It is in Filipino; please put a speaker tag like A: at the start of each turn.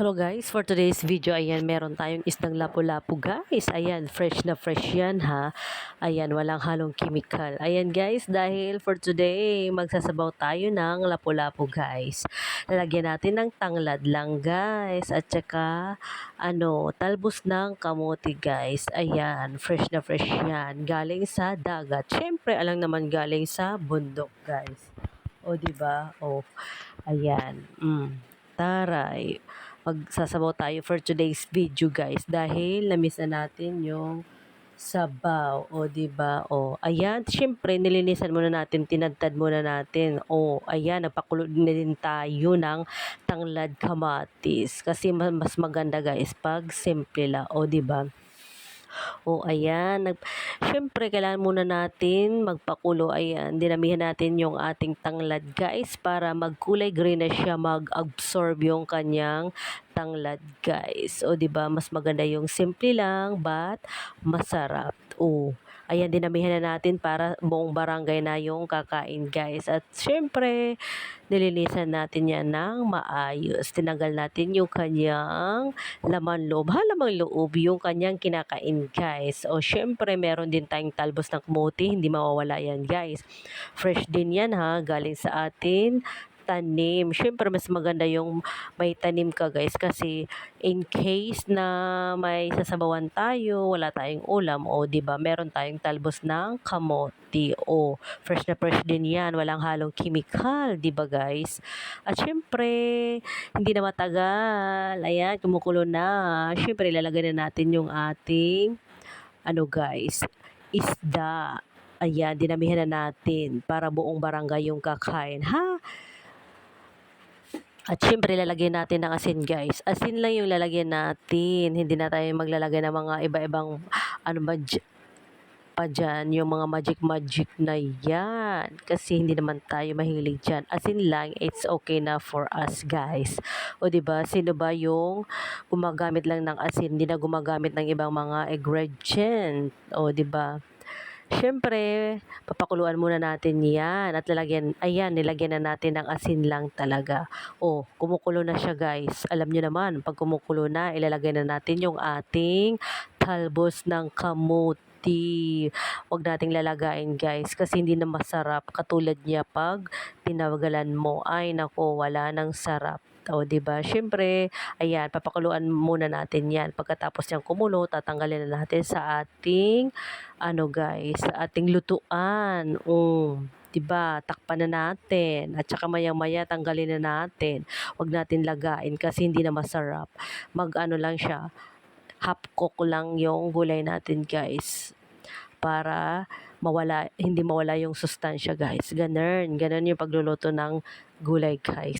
A: Hello guys, for today's video, ayan, meron tayong isdang lapu-lapu guys. Ayan, fresh na fresh yan ha. Ayan, walang halong chemical. Ayan guys, dahil for today, magsasabaw tayo ng lapu-lapu guys. Lalagyan natin ng tanglad lang guys. At saka, ano, talbos ng kamote guys. Ayan, fresh na fresh yan. Galing sa dagat. Siyempre, alang naman galing sa bundok guys. O, di ba? O, ayan. Mm, taray magsasabaw tayo for today's video guys. Dahil na-miss na natin yung sabaw. O di ba o ayan. Syempre nilinisan muna natin. Tinadtad muna natin. O ayan. Nagpakulo na din tayo ng tanglad kamatis. Kasi ma- mas maganda guys pag simple la o di ba o ayan, nag, syempre kailangan muna natin magpakulo. Ayan, dinamihan natin yung ating tanglad guys para magkulay green na siya, mag-absorb yung kanyang tanglad guys. O ba mas maganda yung simple lang but masarap. O ayan dinamihan na natin para buong barangay na yung kakain guys. At syempre nilinisan natin yan ng maayos. Tinanggal natin yung kanyang laman loob. Ha, laman loob yung kanyang kinakain guys. O syempre meron din tayong talbos ng kamote. Hindi mawawala yan guys. Fresh din yan ha. Galing sa atin tanim. Syempre, mas maganda yung may tanim ka guys kasi in case na may sasabawan tayo, wala tayong ulam o 'di ba meron tayong talbos ng kamote o fresh na fresh din yan, walang halong chemical, 'di ba guys? At syempre, hindi na matagal, ayan, kumukulo na. Syempre, ilalagay na natin yung ating ano guys, isda. Ayan, dinamihan na natin para buong barangay yung kakain. Ha? At syempre, lalagyan natin ng asin, guys. Asin lang yung lalagyan natin. Hindi na tayo maglalagay ng mga iba-ibang, ano ba, pa dyan, yung mga magic-magic na yan. Kasi hindi naman tayo mahilig dyan. Asin lang, it's okay na for us, guys. O, ba sino ba yung gumagamit lang ng asin, hindi na gumagamit ng ibang mga ingredient. O, ba Siyempre, papakuluan muna natin yan at lalagyan, ayan, nilagyan na natin ng asin lang talaga. O, kumukulo na siya guys. Alam nyo naman, pag kumukulo na, ilalagay na natin yung ating talbos ng kamuti. Huwag nating lalagayin guys kasi hindi na masarap. Katulad niya pag tinawagalan mo, ay nako, wala nang sarap. O, di ba? Syempre, ayan, papakuluan muna natin yan. Pagkatapos niyang kumulo, tatanggalin na natin sa ating, ano guys, sa ating lutuan. Um, 'di ba? Takpan na natin. At saka maya-maya tanggalin na natin. Huwag natin lagain kasi hindi na masarap. Mag-ano lang siya, half cook lang yung gulay natin, guys. Para mawala, hindi mawala yung sustansya, guys. Ganun. Ganun yung pagluluto ng gulay, guys.